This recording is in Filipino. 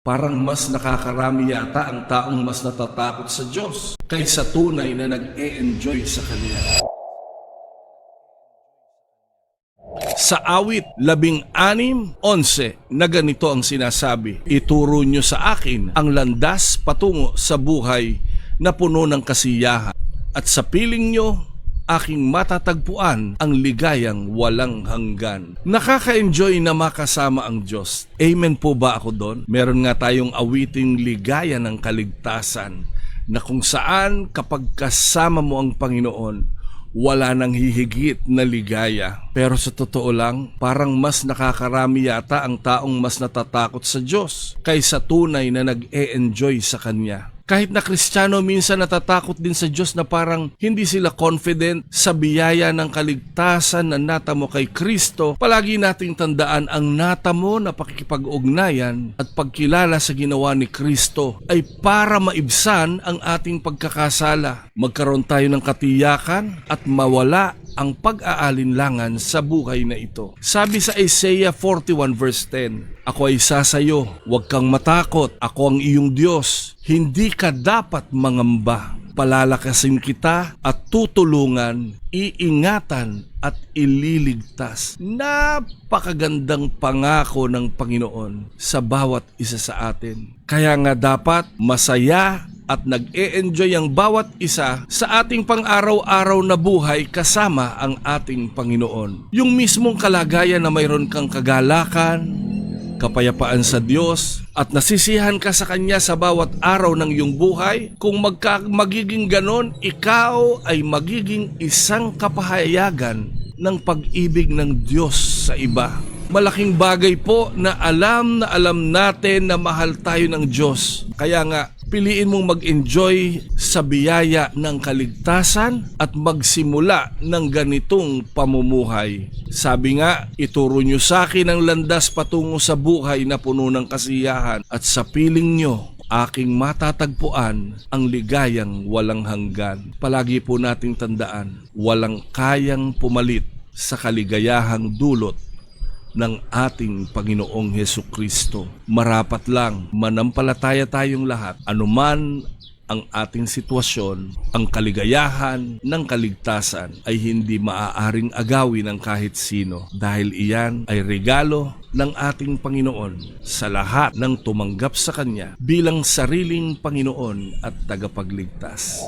Parang mas nakakarami yata ang taong mas natatakot sa Diyos kaysa tunay na nag-e-enjoy sa Kanya. Sa awit labing anim, onse, na ganito ang sinasabi, Ituro nyo sa akin ang landas patungo sa buhay na puno ng kasiyahan. At sa piling nyo, aking matatagpuan ang ligayang walang hanggan. Nakaka-enjoy na makasama ang Diyos. Amen po ba ako doon? Meron nga tayong awiting ligaya ng kaligtasan na kung saan kapag kasama mo ang Panginoon, wala nang hihigit na ligaya. Pero sa totoo lang, parang mas nakakarami yata ang taong mas natatakot sa Diyos kaysa tunay na nag-e-enjoy sa Kanya. Kahit na kristyano, minsan natatakot din sa Diyos na parang hindi sila confident sa biyaya ng kaligtasan na natamo kay Kristo. Palagi nating tandaan ang natamo na pakikipag-ugnayan at pagkilala sa ginawa ni Kristo ay para maibsan ang ating pagkakasala. Magkaroon tayo ng katiyakan at mawala ang pag-aalinlangan sa buhay na ito. Sabi sa Isaiah 41 verse 10, Ako ay isa sa iyo, huwag kang matakot, ako ang iyong Diyos. Hindi ka dapat mangamba. Palalakasin kita at tutulungan, iingatan at ililigtas. Napakagandang pangako ng Panginoon sa bawat isa sa atin. Kaya nga dapat masaya at nag-e-enjoy ang bawat isa sa ating pang-araw-araw na buhay kasama ang ating Panginoon. Yung mismong kalagayan na mayroon kang kagalakan, kapayapaan sa Diyos at nasisihan ka sa Kanya sa bawat araw ng iyong buhay, kung magka, magiging ganon, ikaw ay magiging isang kapahayagan ng pag-ibig ng Diyos sa iba. Malaking bagay po na alam na alam natin na mahal tayo ng Diyos. Kaya nga, piliin mong mag-enjoy sa biyaya ng kaligtasan at magsimula ng ganitong pamumuhay. Sabi nga, ituro nyo sa akin ang landas patungo sa buhay na puno ng kasiyahan at sa piling nyo, aking matatagpuan ang ligayang walang hanggan. Palagi po nating tandaan, walang kayang pumalit sa kaligayahang dulot ng ating Panginoong Heso Kristo. Marapat lang, manampalataya tayong lahat, anuman ang ating sitwasyon, ang kaligayahan ng kaligtasan ay hindi maaaring agawin ng kahit sino dahil iyan ay regalo ng ating Panginoon sa lahat ng tumanggap sa Kanya bilang sariling Panginoon at tagapagligtas.